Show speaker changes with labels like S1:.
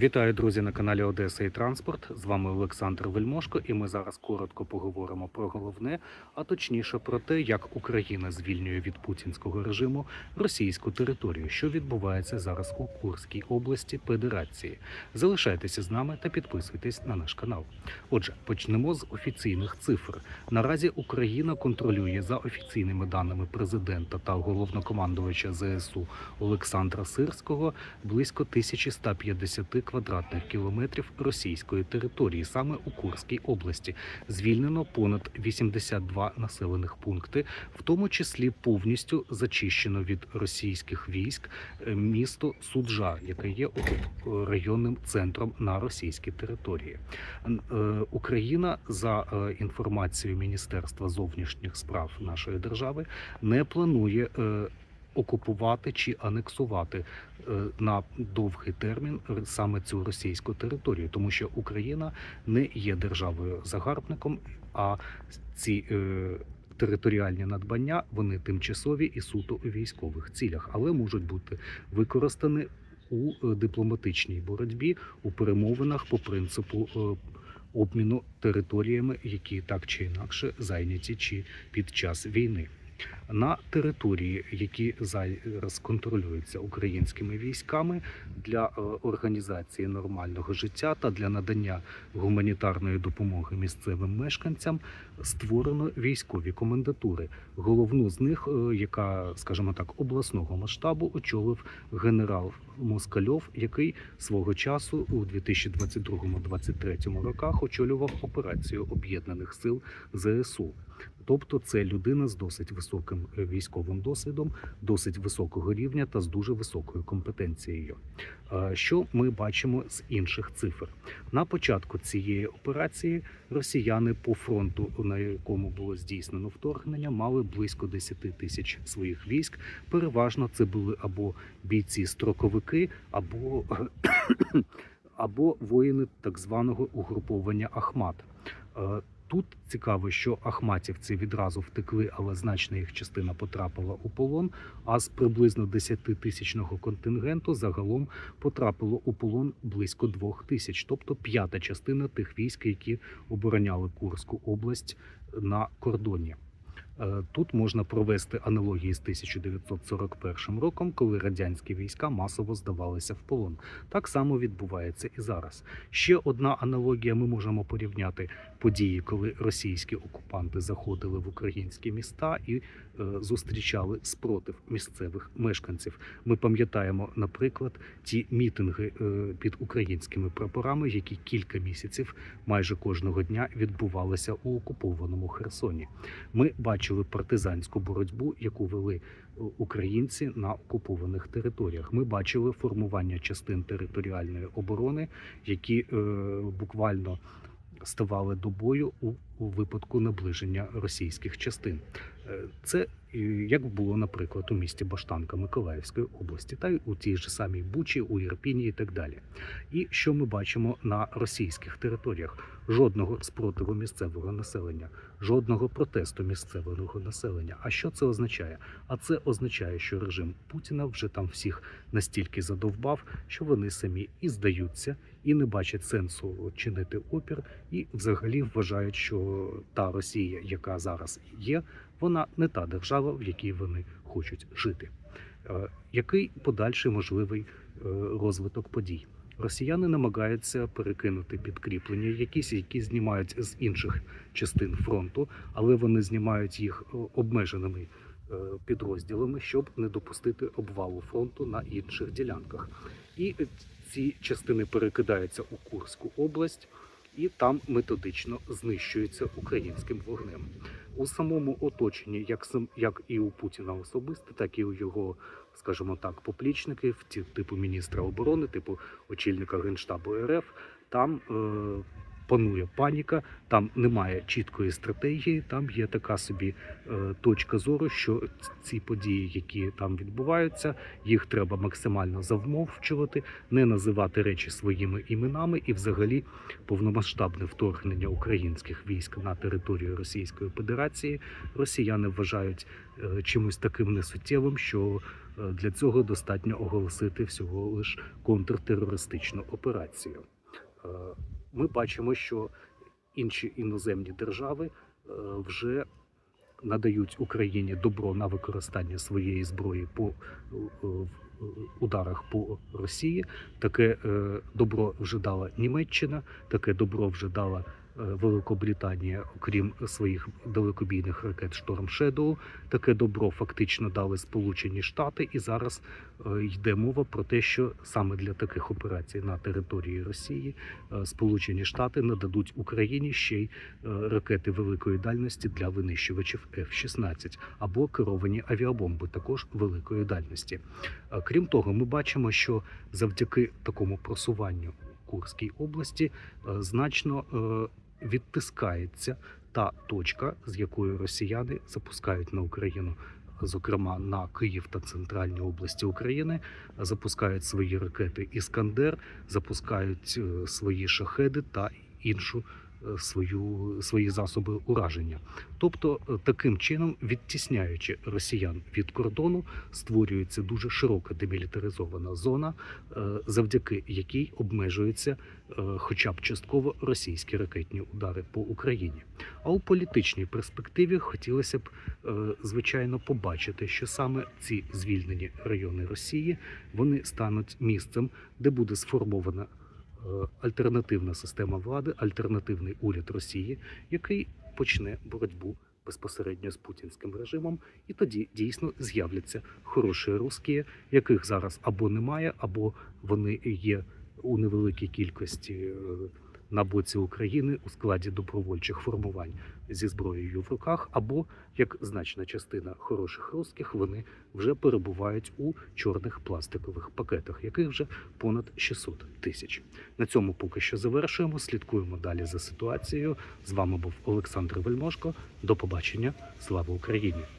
S1: Вітаю, друзі, на каналі Одеса і Транспорт. З вами Олександр Вельмошко, і ми зараз коротко поговоримо про головне, а точніше про те, як Україна звільнює від путінського режиму російську територію, що відбувається зараз у Курській області Федерації. Залишайтеся з нами та підписуйтесь на наш канал. Отже, почнемо з офіційних цифр. Наразі Україна контролює за офіційними даними президента та головнокомандувача ЗСУ Олександра Сирського близько 1150 квадратних кілометрів російської території саме у Курській області. Звільнено понад 82 населених пункти, в тому числі повністю зачищено від російських військ е, місто Суджа, яке є районним центром на російській території. Е, Україна за е, інформацією Міністерства зовнішніх справ нашої держави не планує. Окупувати чи анексувати е, на довгий термін саме цю російську територію, тому що Україна не є державою загарбником, а ці е, територіальні надбання вони тимчасові і суто у військових цілях, але можуть бути використані у е, дипломатичній боротьбі у перемовинах по принципу. Обміну територіями, які так чи інакше зайняті чи під час війни на території, які зараз контролюються українськими військами для е, організації нормального життя та для надання гуманітарної допомоги місцевим мешканцям, створено військові комендатури. Головну з них, е, яка, скажімо так, обласного масштабу, очолив генерал Москальов, який свого часу у 2022-2023 роках очолював операцію об'єднаних сил ЗСУ. Тобто це людина з досить високим е, військовим досвідом, досить високого рівня та з дуже високою компетенцією. Що ми бачимо з інших цифр? На початку цієї операції росіяни по фронту, на якому було здійснено вторгнення, мали близько 10 тисяч своїх військ. Переважно це були або бійці-строковики, або, або воїни так званого угруповання Ахмат. Тут цікаво, що ахматівці відразу втекли, але значна їх частина потрапила у полон. А з приблизно 10-тисячного контингенту загалом потрапило у полон близько двох тисяч, тобто п'ята частина тих військ, які обороняли Курську область на кордоні. Е, Тут можна провести аналогії з 1941 роком, коли радянські війська масово здавалися в полон. Так само відбувається і зараз. Ще одна аналогія: ми можемо порівняти події, коли російські окупанти заходили в українські міста і зустрічали спротив місцевих мешканців. Ми пам'ятаємо, наприклад, ті мітинги е, під українськими прапорами, які кілька місяців майже кожного дня відбувалися у окупованому Херсоні. Ми бачили партизанську боротьбу, яку вели е, українці на окупованих територіях. Ми бачили формування частин територіальної оборони, які е, буквально ставали до бою у, у випадку наближення російських частин. Е, Це як було, наприклад, у місті Баштанка Миколаївської області, та й у тій же самій Бучі, у Ірпіні і так далі. І що ми бачимо на російських територіях? Жодного спротиву місцевого населення, жодного протесту місцевого населення. А що це означає? А це означає, що режим Путіна вже там всіх настільки задовбав, що вони самі і здаються, і не бачать сенсу чинити опір, і взагалі вважають, що та Росія, яка зараз є, вона не та держава, в якій вони хочуть жити. Е, Який подальший можливий е, розвиток подій? Росіяни намагаються перекинути підкріплення, якісь які знімають з інших частин фронту, але вони знімають їх е, обмеженими підрозділами, щоб не допустити обвалу фронту на інших ділянках. І ці частини перекидаються у Курську область, і там методично знищуються українським вогнем. У самому оточенні, як як і у Путіна особисто, так і у його, скажімо так, поплічників, типу міністра оборони, типу очільника генштабу РФ, там е, панує паніка, там немає чіткої стратегії, там є така собі е, точка зору, що ці події, які там відбуваються, їх треба максимально завмовчувати, не називати речі своїми іменами, і взагалі повномасштабне вторгнення українських військ на територію Російської Федерації росіяни вважають е, чимось таким несуттєвим, що Е, Для цього достатньо оголосити всього лиш контртерористичну операцію. Ми бачимо, що інші іноземні держави е, вже надають Україні добро на використання своєї зброї по е, ударах по Росії. Таке е, добро вже дала Німеччина, таке добро вже дала Великобританія, окрім своїх далекобійних ракет Шторм Shadow. Таке добро фактично дали Сполучені Штати, і зараз е, йде мова про те, що саме для таких операцій на території Росії е, Сполучені Штати нададуть Україні ще й е, ракети великої дальності для винищувачів F-16 або керовані авіабомби також великої дальності. Крім того, ми бачимо, що завдяки такому просуванню Курській області значно відтискається та точка, з якої росіяни запускають на Україну. Зокрема, на Київ та центральні області України запускають свої ракети Іскандер, запускають е, свої шахеди та іншу свою свої засоби ураження. Тобто, е, таким чином, відтісняючи росіян від кордону, створюється дуже широка демілітаризована зона, е, завдяки якій обмежуються е, хоча б частково російські ракетні удари по Україні. А у політичній перспективі хотілося б звичайно побачити, що саме ці звільнені райони Росії вони стануть місцем, де буде сформована альтернативна система влади, альтернативний уряд Росії, який почне боротьбу безпосередньо з путінським режимом, і тоді дійсно з'являться хороші русські, яких зараз або немає, або вони є у невеликій кількості е, на боці України у складі добровольчих формувань зі зброєю в руках, або як значна частина хороших русських, вони вже перебувають у чорних пластикових пакетах, яких вже понад 600 тисяч. На цьому поки що завершуємо. Слідкуємо далі за ситуацією. З вами був Олександр Вельмошко. До побачення. Слава Україні!